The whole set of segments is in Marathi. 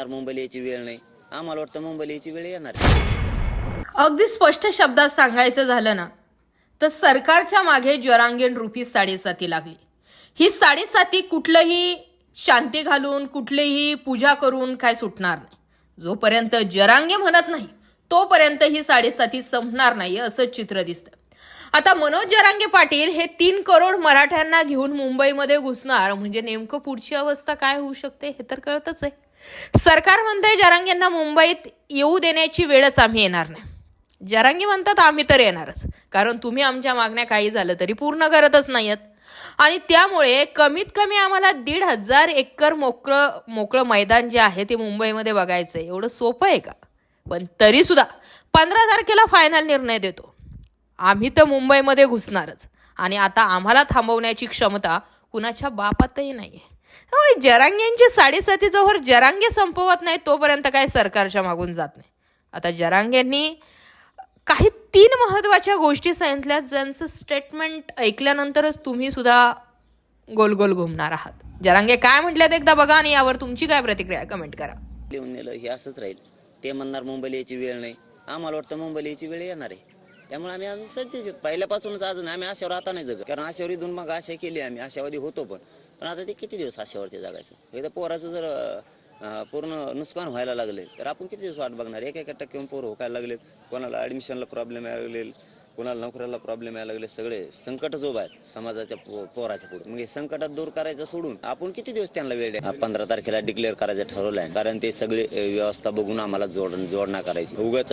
येणार मुंबईला यायची वेळ नाही. आम्हाला वाटतं मुंबईला यायची वेळ येणार. अगदी स्पष्ट शब्दात सांगायचं झालं ना तर सरकारच्या मागे जरांगेन रुपी साडेसाती लागली. ही साडेसाती कुठलंही शांती घालून कुठलीही पूजा करून काय सुटणार नाही. जोपर्यंत जरांगे म्हणत नाही तोपर्यंत ही साडेसाती संपणार नाही असं चित्र दिसतं. आता मनोज जरांगे पाटील हे तीन करोड मराठ्यांना घेऊन मुंबईमध्ये घुसणार म्हणजे नेमकं पुढची अवस्था काय होऊ शकते हे तर कळतच आहे. सरकार म्हणतंय जरांगेंना मुंबईत येऊ देण्याची वेळच आम्ही येणार नाही. जरांगी म्हणतात आम्ही तर येणारच. कारण तुम्ही आमच्या मागण्या काही झालं तरी पूर्ण करतच नाहीत आणि त्यामुळे कमीत कमी आम्हाला दीड हजार एकर मोकळं मोकळं मैदान जे आहे ते मुंबईमध्ये बघायचं आहे एवढं सोपं आहे का? पण तरीसुद्धा पंधरा तारखेला फायनल निर्णय देतो. आम्ही तर मुंबईमध्ये घुसणारच. आणि आता आम्हाला थांबवण्याची क्षमता कुणाच्या बापातही नाही आहे होय जरांगेंची साडेसाती जोवर जरांगे संपवत नाही तोपर्यंत काय सरकारच्या मागून जात नाही. आता जरांगेंनी काही तीन महत्त्वाच्या गोष्टी सांगितल्या ज्यांचं स्टेटमेंट ऐकल्यानंतरच तुम्ही सुद्धा गोल गोल घुमणार आहात. जरांगे काय म्हटल्यात एकदा बघा आणि यावर तुमची काय प्रतिक्रिया कमेंट करा. लिहून नेलं हे असंच राहील. ते म्हणणार मुंबईला यायची वेळ नाही. आम्हाला वाटतं मुंबईला यायची वेळ येणार आहे. त्यामुळे आम्ही आम्ही सज्ज आहेत. पहिल्यापासूनच अजून आम्ही आशावर आता नाही जगत. कारण आशावर इथून मग आशा केली आम्ही. आशावादी होतो पण. पण आता ते किती दिवस आशेवरती जगायचं? एकदा पोराचं जर पूर्ण नुकसान व्हायला लागले तर आपण किती दिवस वाट बघणार? एक एका टक्के पोरं होकायला लागलेत. कोणाला ॲडमिशनला प्रॉब्लेम यायला लागले कोणाला नोकऱ्याला प्रॉब्लेम यायला लागले सगळे संकटच उभा आहेत समाजाच्या पो- पोराच्या पुढे. मग हे संकटात दूर करायचं सोडून आपण किती दिवस त्यांना वेळ द्या पंधरा तारखेला डिक्लेअर करायचं ठरवलं आहे कारण ते सगळे व्यवस्था बघून आम्हाला जोड जोडणा करायची. उगाच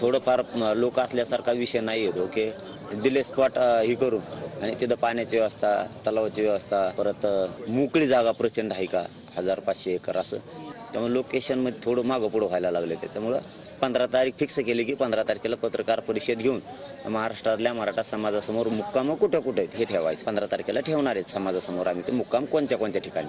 थोडंफार लोक असल्यासारखा विषय नाही येत ओके दिले स्पॉट हे करून. आणि तिथं पाण्याची व्यवस्था तलावाची व्यवस्था परत मोकळी जागा प्रचंड आहे का? हजार पाचशे एकर असं. त्यामुळे लोकेशनमध्ये थोडं मागं पुढं व्हायला लागले त्याच्यामुळं पंधरा तारीख फिक्स केली की पंधरा तारखेला पत्रकार परिषद घेऊन महाराष्ट्रातल्या मराठा समाजासमोर मुक्काम कुठं कुठं आहेत हे ठेवायचं. पंधरा तारखेला ठेवणार आहेत समाजासमोर आम्ही. ते मुक्काम कोणत्या कोणत्या ठिकाणी?